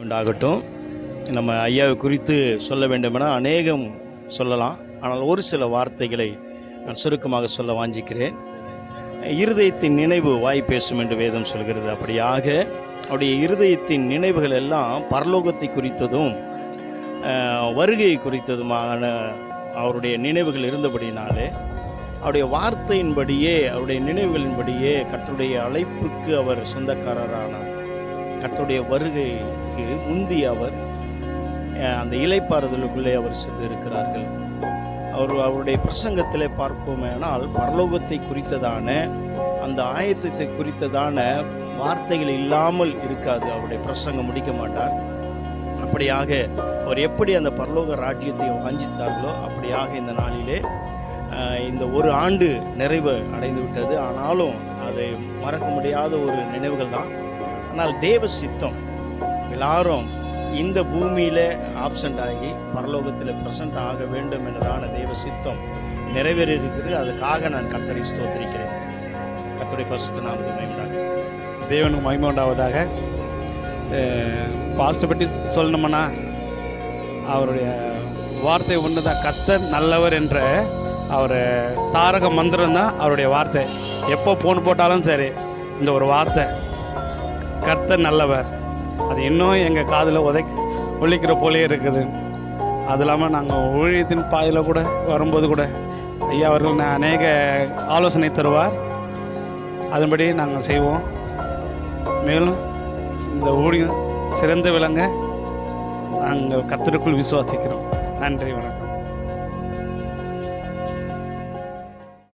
உண்டாகட்டும். நம்ம ஐயாவை குறித்து சொல்ல வேண்டுமென அநேகம் சொல்லலாம். ஆனால் ஒரு சில வார்த்தைகளை நான் சுருக்கமாக சொல்ல வாஞ்சிக்கிறேன். இருதயத்தின் நினைவு வாய் பேசும் என்று வேதம் சொல்கிறது. அப்படியாக அவருடைய இருதயத்தின் நினைவுகள் எல்லாம் பரலோகத்தை குறித்ததும் வருகையை குறித்ததுமான அவருடைய நினைவுகள் இருந்தபடினாலே அவருடைய வார்த்தையின்படியே அவருடைய நினைவுகளின்படியே கற்றுடைய அழைப்புக்கு அவர் சொந்தக்காரரானார். கத்துடைய வருகைக்கு முந்தி அவர் அந்த இலைப்பாறுதலுக்குள்ளே அவர் சென்று இருக்கிறார்கள் அவர் அவருடைய பிரசங்கத்திலே பார்ப்போமேனால் பரலோகத்தை குறித்ததான அந்த ஆயத்தத்தை குறித்ததான வார்த்தைகள் இல்லாமல் இருக்காது. அவருடைய பிரசங்கம் முடிக்க மாட்டார். அப்படியாக அவர் எப்படி அந்த பரலோக ராஜ்யத்தை வாஞ்சித்தார்களோ அப்படியாக இந்த நாளிலே இந்த ஒரு ஆண்டு நிறைவு அடைந்து விட்டது ஆனாலும் அதை மறக்க முடியாத ஒரு நினைவுகள் தான். ஆனால் தேவ சித்தம் எல்லாரும் இந்த பூமியில் ஆப்சண்ட் ஆகி பரலோகத்தில் பிரசன்ட் ஆக வேண்டும் என்றதான தேவ சித்தம் நிறைவேற இருக்குது அதுக்காக நான் கத்தரை ஸ்தோத்திரிக்கிறேன். கத்தரை பரிசுத்த நாமத்தை மேம்படாங்க தேவனுக்கு மகிமை உண்டாவதாக. பாஸ்ட்டை பற்றி சொல்லணும்னா அவருடைய வார்த்தை ஒன்று தான் கத்தர் நல்லவர் என்ற அவர் தாரக மந்திரம் தான் அவருடைய வார்த்தை. எப்போ ஃபோன் போட்டாலும் சரி இந்த ஒரு வார்த்தை. கர்த்தர் நல்லவர். அது இன்னும் எங்கள் காதில் உதை ஒழிக்கிற போலே இருக்குது. அது இல்லாமல் நாங்கள் ஊழியத்தின் பாதையில் கூட வரும்போது கூட ஐயா அவர்கள் அநேக ஆலோசனை தருவார். அதன்படி நாங்கள் செய்வோம். மேலும் இந்த ஊழியம் சிறந்து விளங்க நாங்கள் கத்தருக்குள் விசுவாசிக்கிறோம். நன்றி வணக்கம்.